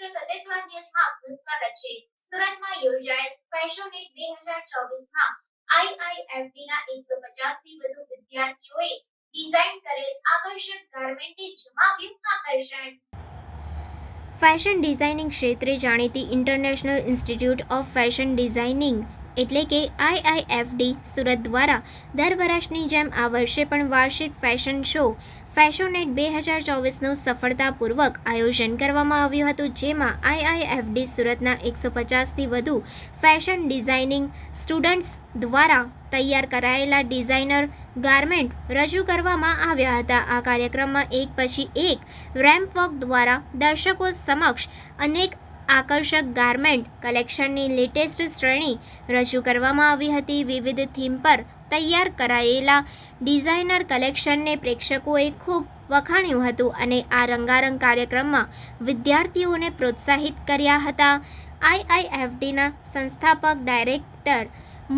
ગણતંત્ર સત્યાવીસમા દિવસમાં આપનું સ્વાગત સુરતમાં યોજાયેલ ફેશોનેટ બે હજાર ચોવીસમાં આઈઆઈએફટીના એકસો પચાસથી વધુ વિદ્યાર્થીઓએ ડિઝાઇન કરેલ આકર્ષક ગાર્મેન્ટે જમાવ્યું આકર્ષણ. ફેશન ડિઝાઇનિંગ ક્ષેત્રે જાણીતી international institute of fashion designing એટલે કે આઈઆઈએફડી સુરત દ્વારા દર વર્ષની જેમ આ વર્ષે પણ વાર્ષિક ફેશન શો ફેશોનેટ બે હજાર ચોવીસનું સફળતાપૂર્વક આયોજન કરવામાં આવ્યું હતું, જેમાં આઈઆઈએફડી સુરતના એકસો પચાસથી વધુ ફેશન ડિઝાઇનિંગ સ્ટુડન્ટ્સ દ્વારા તૈયાર કરાયેલા ડિઝાઇનર ગાર્મેન્ટ રજૂ કરવામાં આવ્યા હતા. આ કાર્યક્રમમાં એક પછી એક રેમ્પ વોક દ્વારા દર્શકો સમક્ષ અનેક આકર્ષક ગાર્મેન્ટ કલેક્શનની લેટેસ્ટ શ્રેણી રજૂ કરવામાં આવી હતી. વિવિધ થીમ પર તૈયાર કરાયેલા ડિઝાઇનર કલેક્શનને પ્રેક્ષકોએ ખૂબ વખાણ્યું હતું અને આ રંગારંગ કાર્યક્રમમાં વિદ્યાર્થીઓને પ્રોત્સાહિત કર્યા હતા. આઈઆઈએફડીના સંસ્થાપક ડાયરેક્ટર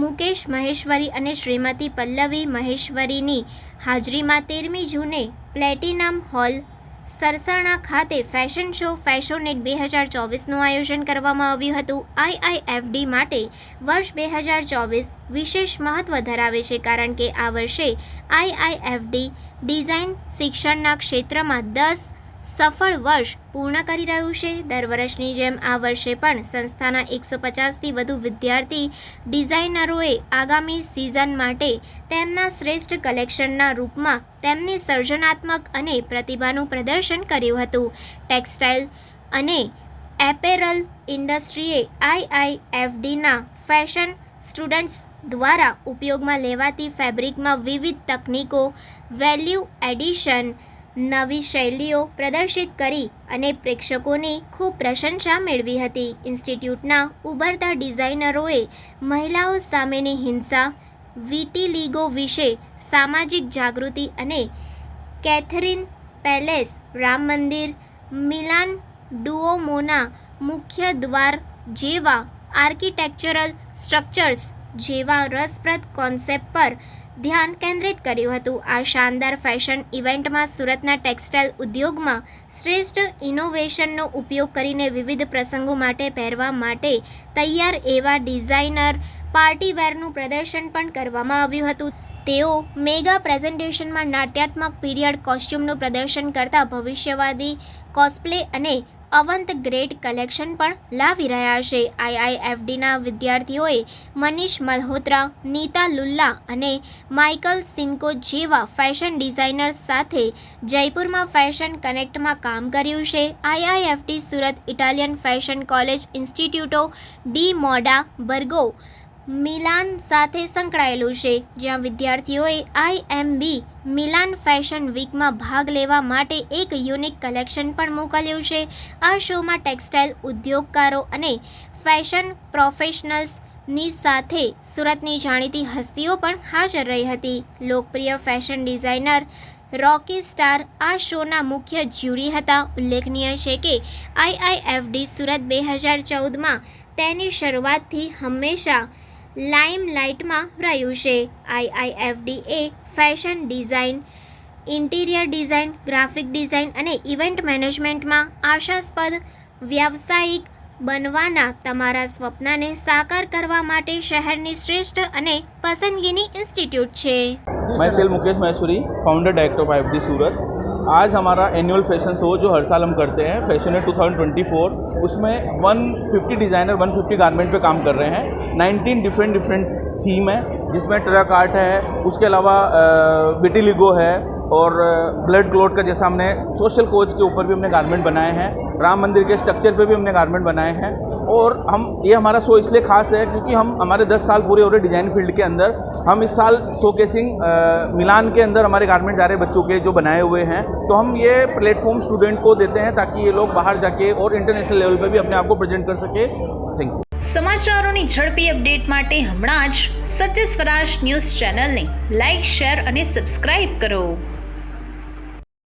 મુકેશ મહેશ્વરી અને શ્રીમતી પલ્લવી મહેશ્વરીની હાજરીમાં તેરમી જૂને પ્લેટિનમ હોલ સરસાણા ખાતે ફેશન શો ફેશોનેટ બે હજાર ચોવીસનું આયોજન કરવામાં આવ્યું હતું. આઈઆઈએફડી માટે વર્ષ બે હજાર ચોવીસ વિશેષ મહત્ત્વ ધરાવે છે કારણ કે આ વર્ષે આઈઆઈએફડી ડિઝાઇન શિક્ષણના ક્ષેત્રમાં દસ સફળ વર્ષ પૂર્ણ કરી રહ્યું છે. દર વર્ષની જેમ આ વર્ષે પણ સંસ્થાના એકસો પચાસથી વધુ વિદ્યાર્થી ડિઝાઇનરોએ આગામી સિઝન માટે તેમના શ્રેષ્ઠ કલેક્શનના રૂપમાં તેમની સર્જનાત્મક અને પ્રતિભાનું પ્રદર્શન કર્યું હતું. ટેક્સટાઇલ અને એપેરલ ઇન્ડસ્ટ્રીએ આઈઆઈએફડીના ફેશન સ્ટુડન્ટ્સ દ્વારા ઉપયોગમાં લેવાતી ફેબ્રિકમાં વિવિધ તકનીકો, વેલ્યુ એડિશન નવી શૈલીઓ પ્રદર્શિત કરી અને પ્રેક્ષકોની ખૂબ પ્રશંસા મેળવી હતી. ઇન્સ્ટિટ્યૂટના ઉભરતા ડિઝાઇનરોએ મહિલાઓ સામેની હિંસા વિટીલીગો વિશે સામાજિક જાગૃતિ અને કેથરીન પેલેસ, રામ મંદિર, મિલાન ડુઓમોના મુખ્ય દ્વાર જેવા આર્કિટેક્ચરલ સ્ટ્રક્ચર્સ જેવા રસપ્રદ કોન્સેપ્ટ પર ધ્યાન કેન્દ્રિત કર્યું હતું. આ શાનદાર ફેશન ઇવેન્ટમાં સુરતના ટેક્સટાઇલ ઉદ્યોગમાં શ્રેષ્ઠ ઇનોવેશનનો ઉપયોગ કરીને વિવિધ પ્રસંગો માટે પહેરવા માટે તૈયાર એવા ડિઝાઇનર પાર્ટીવેરનું પ્રદર્શન પણ કરવામાં આવ્યું હતું. તેઓ મેગા પ્રેઝન્ટેશનમાં નાટ્યાત્મક પીરિયડ કોસ્ચ્યુમનું પ્રદર્શન કરતા ભવિષ્યવાદી કોસ્પ્લે અને અવંત ગ્રેટ કલેક્શન પણ લાવી રહ્યા છે. આઈઆઈએફડીના વિદ્યાર્થીઓએ મનીષ મલ્હોત્રા, નીતા લુલ્લા અને માઇકલ સિન્કો જેવા ફેશન ડિઝાઇનર્સ સાથે જયપુરમાં ફેશન કનેક્ટમાં કામ કર્યું છે. IIFD Surat Italian fashion college Istituto di Moda, Burgo Milan સાથે સંકળાયેલું છે, જ્યાં વિદ્યાર્થીઓએ આઈએમબી મિલાન ફેશન વીકમાં ભાગ લેવા માટે એક યુનિક કલેક્શન પણ મોકલ્યું છે. આ શોમાં ટેક્સટાઇલ ઉદ્યોગકારો અને ફેશન પ્રોફેશનલ્સની સાથે સુરતની જાણીતી હસ્તીઓ પણ હાજર રહી હતી. લોકપ્રિય ફેશન ડિઝાઇનર રોકી સ્ટાર આ શોના મુખ્ય જ્યુરી હતા. ઉલ્લેખનીય છે કે આઈઆઈએફડી સુરત બે હજાર ચૌદમાં તેની શરૂઆતથી હંમેશા લાઇમલાઇટમાં રહ્યું છે. આઈઆઈએફડી એ fashion design, interior design, graphic design અને ઇવેન્ટ મેનેજમેન્ટમાં આશાસ્પદ વ્યાવસાયિક બનવાના તમારા સ્વપ્નને સાકાર કરવા માટે શહેરની શ્રેષ્ઠ અને પસંદગીની ઇન્સ્ટિટ્યૂટ છે. મેં Mukesh Maheshwari founder director of IFD Surat आज हमारा एनुअल फ़ैशन शो जो हर साल हम करते हैं फ़ैशन 2024 उसमें 150 डिज़ाइनर 150 गारमेंट पे काम कर रहे हैं। 19 डिफरेंट डिफरेंट थीम है, जिसमें ट्रक आर्ट है, उसके अलावा विटिलिगो है, और ब्लड क्लोट का जैसा हमने सोशल कोच के ऊपर भी हमने गारमेंट बनाए हैं, राम मंदिर के स्ट्रक्चर पे भी हमने गारमेंट बनाए हैं। और हम ये हमारा शो इसलिए खास है क्योंकि हम हमारे 10 साल पूरे हो रहे डिज़ाइन फील्ड के अंदर हम इस साल शोकेसिंग मिलान के अंदर हमारे गारमेंट जा रहे बच्चों के जो बनाए हुए हैं तो हम ये प्लेटफॉर्म स्टूडेंट को देते हैं ताकि ये लोग बाहर जाके और इंटरनेशनल लेवल पे भी अपने आप को प्रेजेंट कर सके थैंक यू સમાચારોની ઝડપી અપડેટ માટે હમણાં જ સત્ય સ્વરાજ ન્યૂઝ ચેનલને લાઇક શેર અને સબસ્ક્રાઇબ કરો